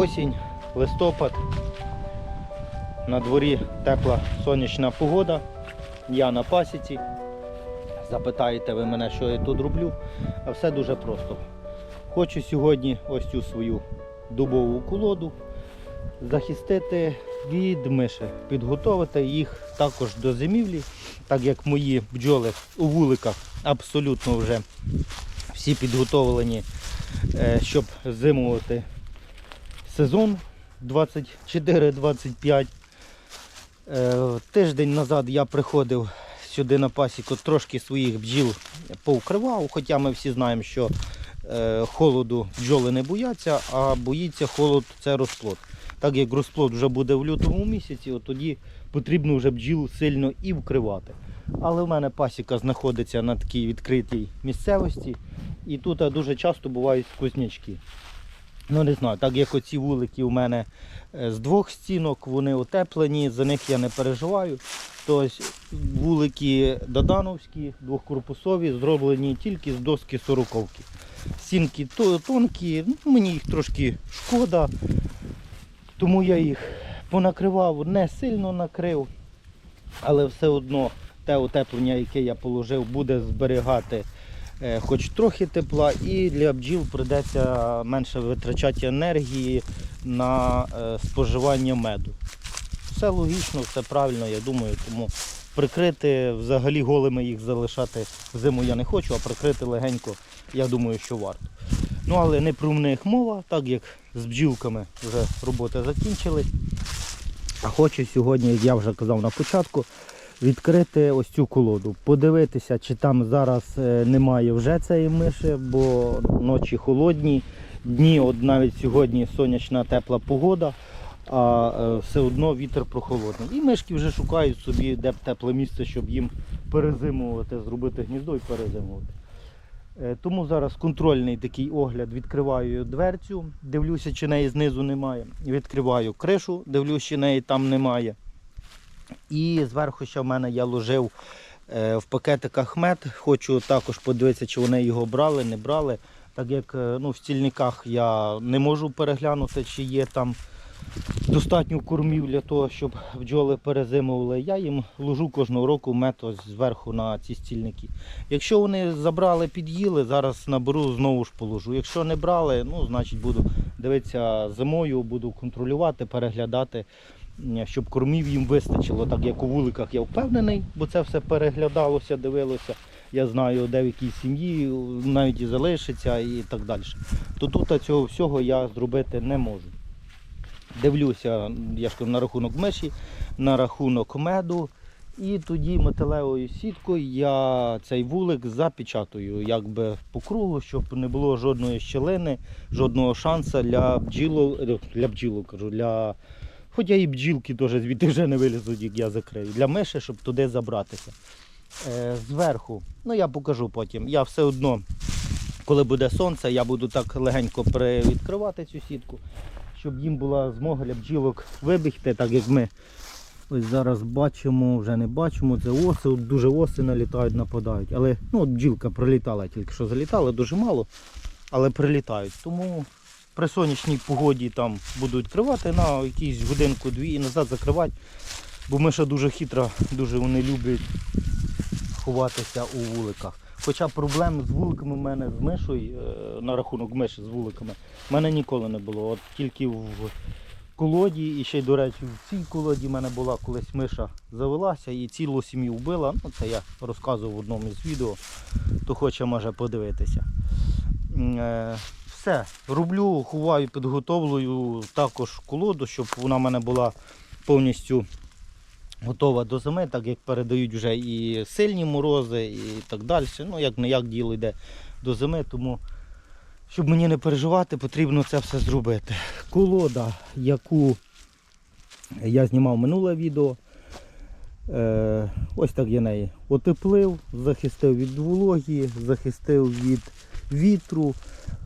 Осінь, листопад. На дворі тепла сонячна погода. Я на пасіці. Запитаєте ви мене, що я тут роблю. А все дуже просто. Хочу сьогодні ось цю свою дубову колоду захистити від миші, підготувати їх також до зимівлі, так як мої бджоли у вуликах абсолютно вже всі підготовлені, е, щоб зимувати сезон 24-25. Е, Тиждень назад я приходив сюди на пасіку, трошки своїх бджіл повкривав, хоча ми всі знаємо, що е, холоду бджоли не бояться, а боїться холод це розплод. Так як розплод вже буде в лютому місяці, от тоді потрібно вже бджіл сильно і вкривати. Але в мене пасіка знаходиться на такій відкритій місцевості, і тут дуже часто бувають сквознячки. Ну не знаю, так як оці вулики у мене е, з двох стінок, вони утеплені, за них я не переживаю. Тобто вулики Додановські, двохкорпусові, зроблені тільки з доски сороковки. Стінки тонкі, ну, мені їх трошки шкода, тому я їх понакривав, не сильно накрив, але все одно те утеплення, яке я положив, буде зберігати хоч трохи тепла, і для бджіл прийдеться менше витрачати енергії на е, споживання меду. Все логічно, все правильно, я думаю, тому прикрити взагалі голими їх залишати зиму я не хочу, а прикрити легенько, я думаю, що варто. Ну але не про них мова, так як з бджілками вже роботи закінчились. А хочу сьогодні, як я вже казав на початку, відкрити ось цю колоду, подивитися, чи там зараз е, немає вже цієї миші, бо ночі холодні, дні, от навіть сьогодні сонячна тепла погода, а е, все одно вітер прохолодний. І мишки вже шукають собі де б тепле місце, щоб їм перезимувати, зробити гніздо і перезимувати. Е, Тому зараз контрольний такий огляд. Відкриваю дверцю, дивлюся, чи неї знизу немає. Відкриваю кришу, дивлюся, чи неї там немає. І зверху ще в мене я ложив е, в пакетиках мед. Хочу також подивитися, чи вони його брали, не брали. Так як е, ну, в стільниках я не можу переглянути, чи є там достатньо кормів для того, щоб бджоли перезимували. Я їм ложу кожного року мед ось зверху на ці стільники. Якщо вони забрали, під'їли, зараз наберу, знову ж положу. Якщо не брали, ну значить буду дивитися зимою, буду контролювати, переглядати, щоб кормів їм вистачило. Так як у вуликах я впевнений, бо це все переглядалося, дивилося. Я знаю, де в якій сім'ї навіть і залишиться і так далі. То тут цього всього я зробити не можу. Дивлюся, я ж кажу, на рахунок миші, на рахунок меду. І тоді металевою сіткою я цей вулик запечатую якби по кругу, щоб не було жодної щілини, жодного шансу для бджілок, е, для бджілок кажу, для. Хоча і бджілки теж звідти вже не вилізуть, як я закрию. Для миші, щоб туди забратися. Е, зверху, ну я покажу потім. Я все одно, коли буде сонце, я буду так легенько відкривати цю сітку, щоб їм була змога для бджілок вибігти, так як ми ось зараз бачимо, вже не бачимо, це оси, от дуже оси налітають, нападають. Але ну, от бджілка прилітала, тільки що залітала, дуже мало, але прилітають. Тому при сонячній погоді там буду відкривати на якісь годинку-дві і назад закривати. Бо миша дуже хитра, дуже вони люблять ховатися у вуликах. Хоча проблем з вуликами в мене з мишою, е, на рахунок миші з вуликами, в мене ніколи не було. От тільки в колоді, і ще й, до речі, в цій колоді в мене була колись миша завелася і цілу сім'ю вбила. Ну, це я розказував в одному із відео, то хоче може подивитися. Все, роблю, ховаю, підготовлюю також колоду, щоб вона в мене була повністю готова до зими, так як передають вже і сильні морози, і так далі. Ну, як не як діло йде до зими, тому щоб мені не переживати, потрібно це все зробити. Колода, яку я знімав минуле відео. Е, ось так я неї отеплив, захистив від вологі, захистив від вітру.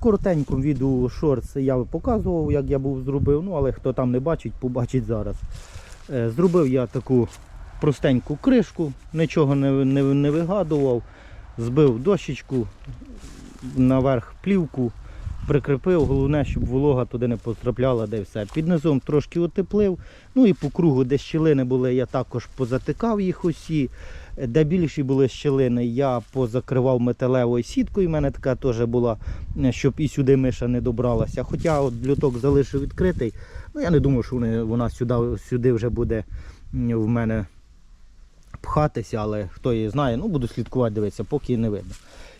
Коротенькому відео шорт я показував, як я був зробив, ну але хто там не бачить, побачить зараз. Е, Зробив я таку простеньку кришку, нічого не, не, не вигадував, збив дощечку, наверх плівку прикріпив. Головне, щоб волога туди не потрапляла, де все. Під низом трошки утеплив. Ну і по кругу, де щілини були, я також позатикав їх усі. Де більші були щілини, я позакривав металевою сіткою. У мене така теж була, е, щоб і сюди миша не добралася. Хоча от люток залишив відкритий. Ну я не думаю, що вони, вона сюди, сюди вже буде в мене пхатися, але хто її знає, ну буду слідкувати, дивитися, поки не видно.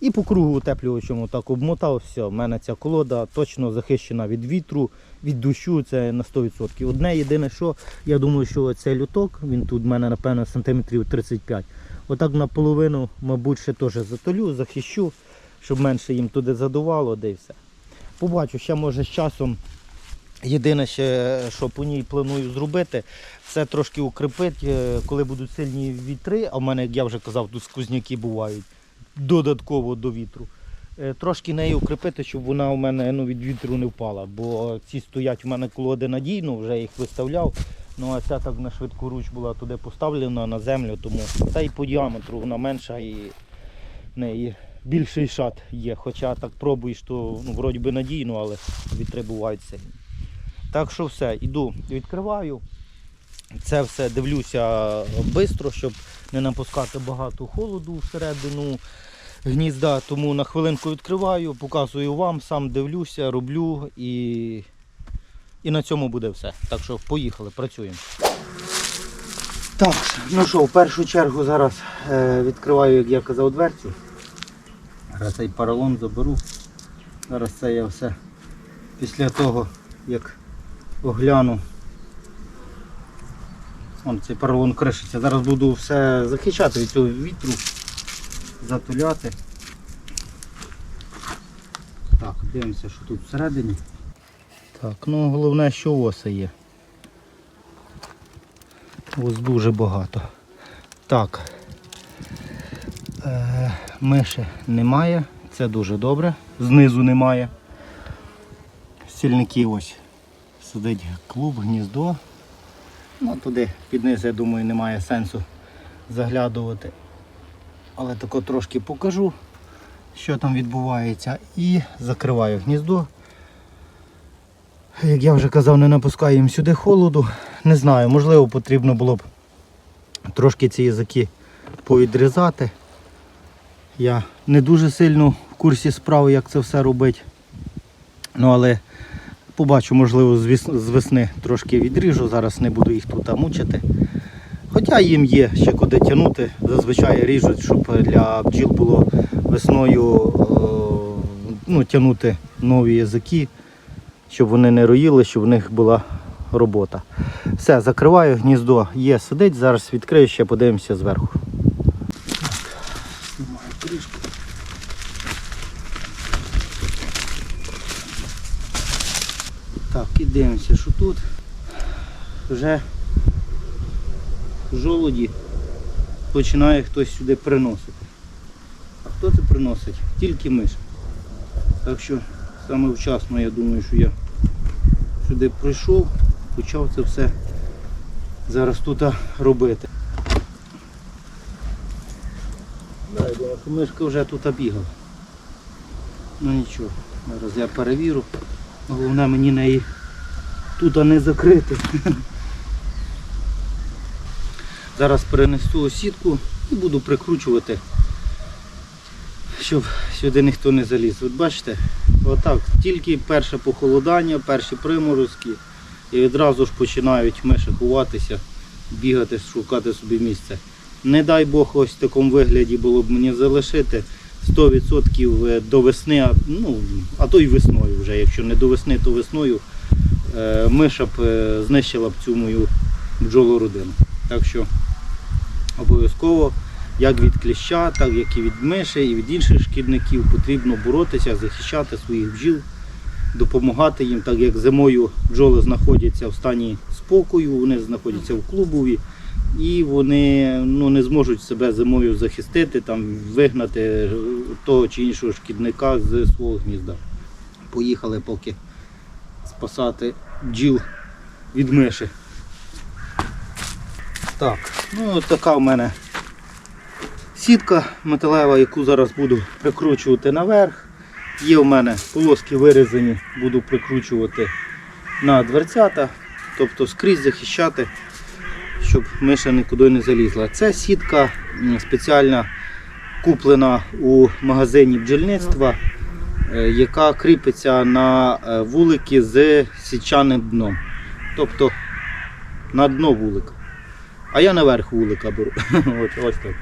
І по кругу утеплювачому так обмотав, все, в мене ця колода точно захищена від вітру, від дощу, це на 100%. Одне єдине, що я думаю, що цей люток, він тут в мене, напевно, сантиметрів 35. Отак наполовину, мабуть, ще теж затолю, захищу, щоб менше їм туди задувало, де і все. Побачу, ще може з часом. Єдине, ще, що по ній планую зробити, це трошки укріпити, коли будуть сильні вітри, а в мене, як я вже казав, тут скузняки бувають додатково до вітру. Е, Трошки неї укріпити, щоб вона у мене ну, від вітру не впала. Бо ці стоять у мене колоди надійно, вже їх виставляв. Ну а ця так на швидку руч була туди поставлена на землю, тому та й по діаметру вона менша і в неї більший шат є. Хоча так пробуєш, то ну, вроді би надійно, але вітри бувають сильні. Так що все, іду, відкриваю. Це все дивлюся швидко, щоб не напускати багато холоду всередину гнізда. Тому на хвилинку відкриваю, показую вам, сам дивлюся, роблю і, і на цьому буде все. Так що поїхали, працюємо. Так, ну що, в першу чергу зараз е, відкриваю, як я казав, дверцю. Зараз цей поролон заберу. Зараз це я все після того, як огляну. Вон цей поролон кришиться. Зараз буду все захищати від цього вітру, затуляти. Так, дивимося, що тут всередині. Так, ну головне, що оса є. Ось дуже багато. Так. Е, миші немає, це дуже добре. Знизу немає. Стільники ось сидить клуб, гніздо. Ну, туди під низ, я думаю, немає сенсу заглядувати. Але тако трошки покажу, що там відбувається. І закриваю гніздо. Як я вже казав, не напускаю їм сюди холоду. Не знаю, можливо, потрібно було б трошки ці язики повідрізати. Я не дуже сильно в курсі справи, як це все робити. Ну, але побачу, можливо, з весни трошки відріжу, зараз не буду їх тут мучити. Хоча їм є ще куди тягнути, зазвичай ріжуть, щоб для бджіл було весною е, ну, тягнути нові язики, щоб вони не роїли, щоб в них була робота. Все, закриваю, гніздо є, сидить, зараз відкрию, ще подивимося зверху. Знімаю кришку. Так, і дивимося, що тут вже жолоді починає хтось сюди приносити. А хто це приносить? Тільки миш. Так що саме вчасно я думаю, що я сюди прийшов, почав це все зараз тут робити. Мишка вже тут бігала. Ну нічого, зараз я перевірю. Головне мені неї тут не закрити. Зараз перенесу сітку і буду прикручувати, щоб сюди ніхто не заліз. От бачите, отак, тільки перше похолодання, перші приморозки і відразу ж починають миші ховатися, бігати, шукати собі місце. Не дай Бог ось в такому вигляді було б мені залишити 100% до весни, ну, а то й весною вже. Якщо не до весни, то весною е, миша б е, знищила б цю мою бджолородину. Так що обов'язково як від кліща, так як і від миші, і від інших шкідників потрібно боротися, захищати своїх бджіл, допомагати їм, так як зимою бджоли знаходяться в стані спокою, вони знаходяться в клубові і вони ну, не зможуть себе зимою захистити, там, вигнати того чи іншого шкідника з свого гнізда. Поїхали поки спасати бджіл від миші. Так, ну от така в мене сітка металева, яку зараз буду прикручувати наверх. Є в мене полоски вирізані, буду прикручувати на дверцята, тобто скрізь захищати, щоб миша нікуди не залізла. Це сітка спеціальна куплена у магазині бджільництва, е, яка кріпиться на е, вулики з січаним дном. Тобто на дно вулика. А я наверх вулика беру. От, ось так.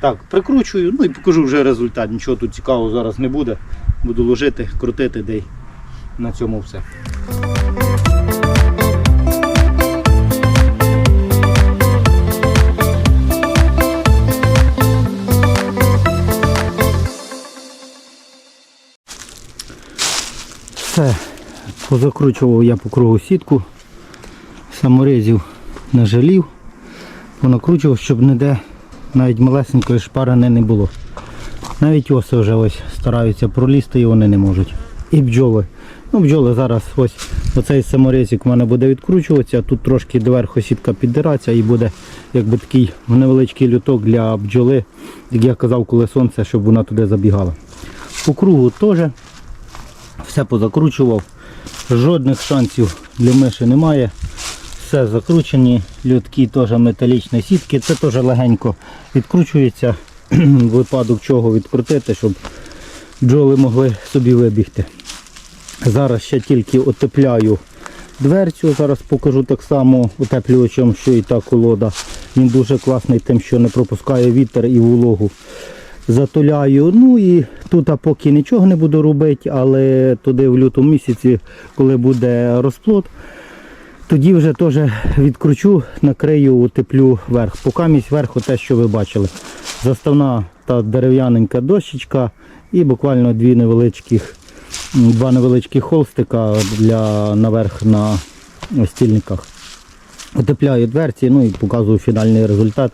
Так, прикручую, ну і покажу вже результат. Нічого тут цікавого зараз не буде. Буду ложити, крутити де на цьому все. Все, позакручував я по кругу сітку, саморезів не жалів, понакручував, щоб ніде навіть малесенької шпарини не було. Навіть оси вже ось стараються пролізти і вони не можуть. І бджоли. Ну, бджоли зараз ось оцей саморезик у мене буде відкручуватися, тут трошки доверху сітка піддирається і буде якби такий невеличкий люток для бджоли, як я казав, коли сонце, щоб вона туди забігала. По кругу теж все позакручував. Жодних шансів для миші немає. Все закручені, льотки теж металічні сітки. Це теж легенько відкручується, випадок чого відкрутити, щоб бджоли могли собі вибігти. Зараз ще тільки отепляю дверцю, зараз покажу так само утеплювачем, що і та колода. Він дуже класний тим, що не пропускає вітер і вологу. Затуляю. Ну і тут поки нічого не буду робити, але туди в лютому місяці, коли буде розплод, тоді вже теж відкручу, накрию, утеплю верх. Поки місь верху те, що ви бачили. Заставна та дерев'яненька дощечка і буквально дві невеличких, два невеличкі холстика для наверх на стільниках. Утепляю дверці, ну і показую фінальний результат.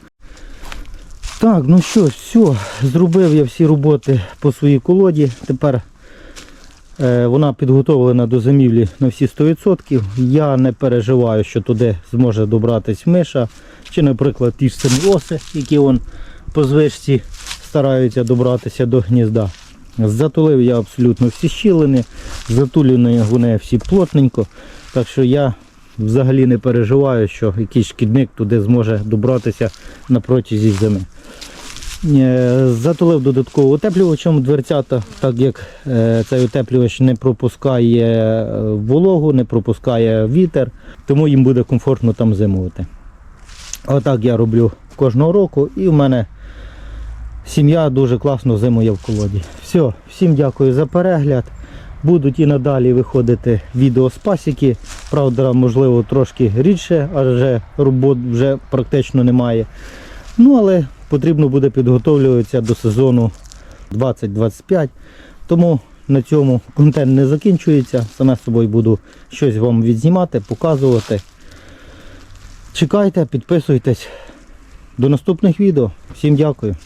Так, ну що, все, зробив я всі роботи по своїй колоді. Тепер вона підготовлена до зимівлі на всі 100%. Я не переживаю, що туди зможе добратись миша. Чи, наприклад, ті ж самі оси, які вон по звичці стараються добратися до гнізда. Затулив я абсолютно всі щілини, затулені вони всі плотненько. Так що я взагалі не переживаю, що якийсь шкідник туди зможе добратися на протязі зими. Е, Затулив додатково утеплювачем дверцята, так як е, цей утеплювач не пропускає е, вологу, не пропускає вітер, тому їм буде комфортно там зимувати. Отак я роблю кожного року і в мене сім'я дуже класно зимує в колоді. Все, всім дякую за перегляд. Будуть і надалі виходити відео з пасіки. Правда, можливо, трошки рідше, адже робот вже практично немає. Ну, але потрібно буде підготовлюватися до сезону 2025. Тому на цьому контент не закінчується. Саме собою буду щось вам відзнімати, показувати. Чекайте, підписуйтесь. До наступних відео. Всім дякую.